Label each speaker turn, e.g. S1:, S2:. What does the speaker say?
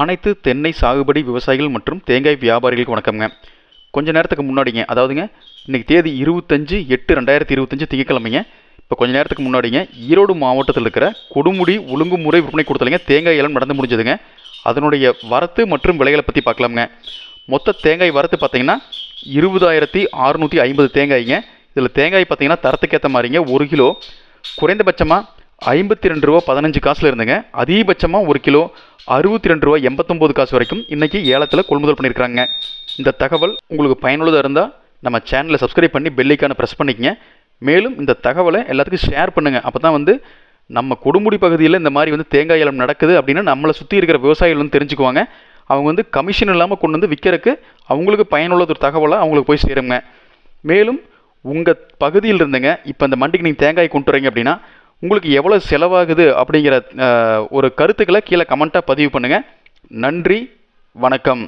S1: அனைத்து தென்னை சாகுபடி விவசாயிகள் மற்றும் தேங்காய் வியாபாரிகளுக்கு வணக்கம்ங்க. கொஞ்ச நேரத்துக்கு முன்னாடிங்க அதாவதுங்க இன்றைக்கி தேதி இருபத்தஞ்சு எட்டு ரெண்டாயிரத்தி இருபத்தஞ்சு திங்கக்கிழமைங்க இப்போ கொஞ்ச நேரத்துக்கு முன்னாடிங்க ஈரோடு மாவட்டத்தில் இருக்கிற கொடுமுடி ஒழுங்குமுறை விற்பனை கொடுத்தலைங்க தேங்காய் ஏலம் நடந்து முடிஞ்சதுங்க. அதனுடைய வரத்து மற்றும் விலைகளை பற்றி பார்க்கலாமுங்க. மொத்த தேங்காய் வரத்து பார்த்தீங்கன்னா இருபதாயிரத்தி அறுநூற்றி ஐம்பது தேங்காய்ங்க. இதில் தேங்காய் பார்த்தீங்கன்னா தரத்துக்கு ஏற்ற மாதிரிங்க ஒரு கிலோ. குறைந்தபட்சமாக ஐம்பத்தி ரெண்டு ரூபா பதினஞ்சு காசில் இருந்துங்க. அதிகபட்சமாக ஒரு கிலோ அறுபத்தி ரெண்டு ரூபா எண்பத்தொம்போது காசு வரைக்கும் இன்றைக்கி ஏலத்தில் கொள்முதல் பண்ணியிருக்காங்க இந்த தகவல் உங்களுக்கு பயனுள்ளதாக இருந்தால் நம்ம சேனலை சப்ஸ்கிரைப் பண்ணி பெல்லைக்கான ப்ரெஸ் பண்ணிக்கங்க. மேலும் இந்த தகவலை எல்லாத்துக்கும் ஷேர் பண்ணுங்கள் அப்போ தான் வந்து நம்ம கொடுமுடி பகுதியில் இந்த மாதிரி வந்து தேங்காய் ஏலம் நடக்குது அப்படின்னா நம்மளை சுற்றி இருக்கிற விவசாயிகள் வந்து தெரிஞ்சுக்குவாங்க. அவங்க வந்து கமிஷன் இல்லாமல் கொண்டு வந்து விற்கிறதுக்கு அவங்களுக்கு பயனுள்ள ஒரு தகவலை அவங்களுக்கு போய் சேருங்க. மேலும் உங்கள் பகுதியில் இருந்துங்க இப்போ இந்த மண்டிக்கு நீங்கள் தேங்காய் கொண்டு வரீங்க அப்படின்னா உங்களுக்கு எவ்வளோ செலவாகுது அப்படிங்கிற ஒரு கருத்துக்களை கீழே கமெண்ட்டாக பதிவு பண்ணுங்கள் நன்றி வணக்கம்.